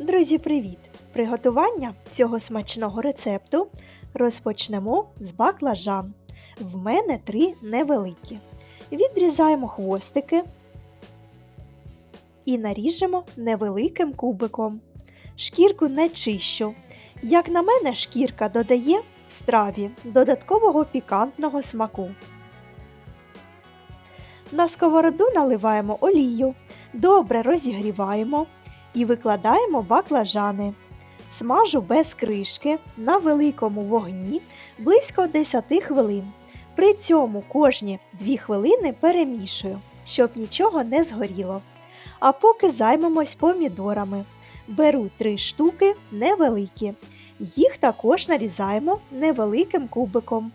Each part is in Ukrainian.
Друзі, привіт! Приготування цього смачного рецепту розпочнемо з баклажан. В мене три невеликі. Відрізаємо хвостики і наріжемо невеликим кубиком. Шкірку не чищу. Як на мене, шкірка додає страві додаткового пікантного смаку. На сковороду наливаємо олію, добре розігріваємо і викладаємо баклажани. Смажу без кришки на великому вогні близько 10 хвилин. При цьому кожні 2 хвилини перемішую, щоб нічого не згоріло. А поки займемось помідорами. Беру 3 штуки невеликі. Їх також нарізаємо невеликим кубиком.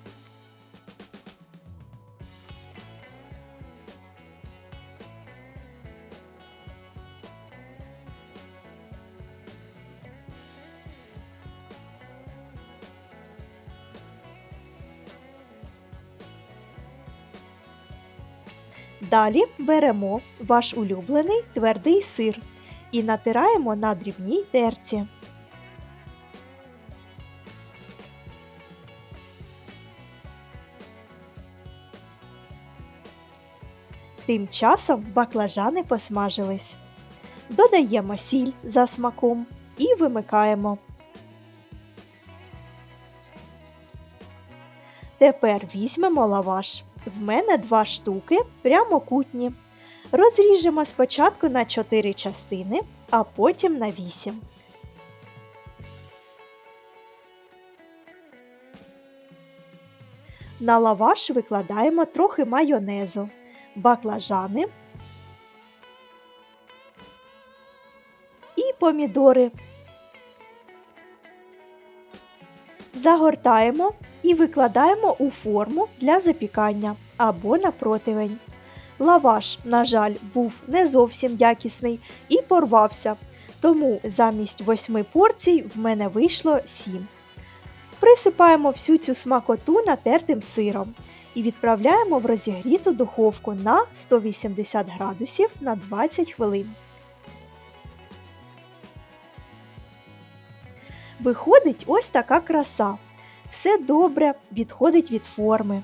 Далі беремо ваш улюблений твердий сир і натираємо на дрібній терці. Тим часом баклажани посмажились. Додаємо сіль за смаком і вимикаємо. Тепер візьмемо лаваш. В мене два штуки прямокутні. Розріжемо спочатку на 4 частини, а потім на 8. На лаваш викладаємо трохи майонезу, баклажани і помідори. Загортаємо і викладаємо у форму для запікання або на противень. Лаваш, на жаль, був не зовсім якісний і порвався, тому замість 8 порцій в мене вийшло 7. Присипаємо всю цю смакоту натертим сиром і відправляємо в розігріту духовку на 180 градусів на 20 хвилин. Виходить ось така краса. Все добре відходить від форми.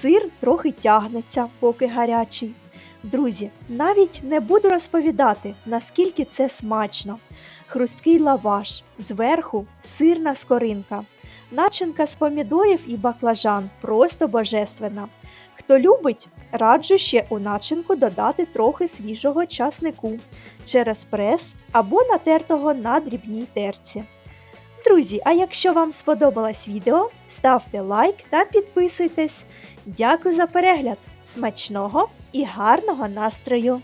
Сир трохи тягнеться, поки гарячий. Друзі, навіть не буду розповідати, наскільки це смачно. Хрусткий лаваш, зверху сирна скоринка, начинка з помідорів і баклажан просто божественна. Хто любить, раджу ще у начинку додати трохи свіжого часнику через прес або натертого на дрібній терці. Друзі, а якщо вам сподобалось відео, ставте лайк та підписуйтесь. Дякую за перегляд! Смачного і гарного настрою!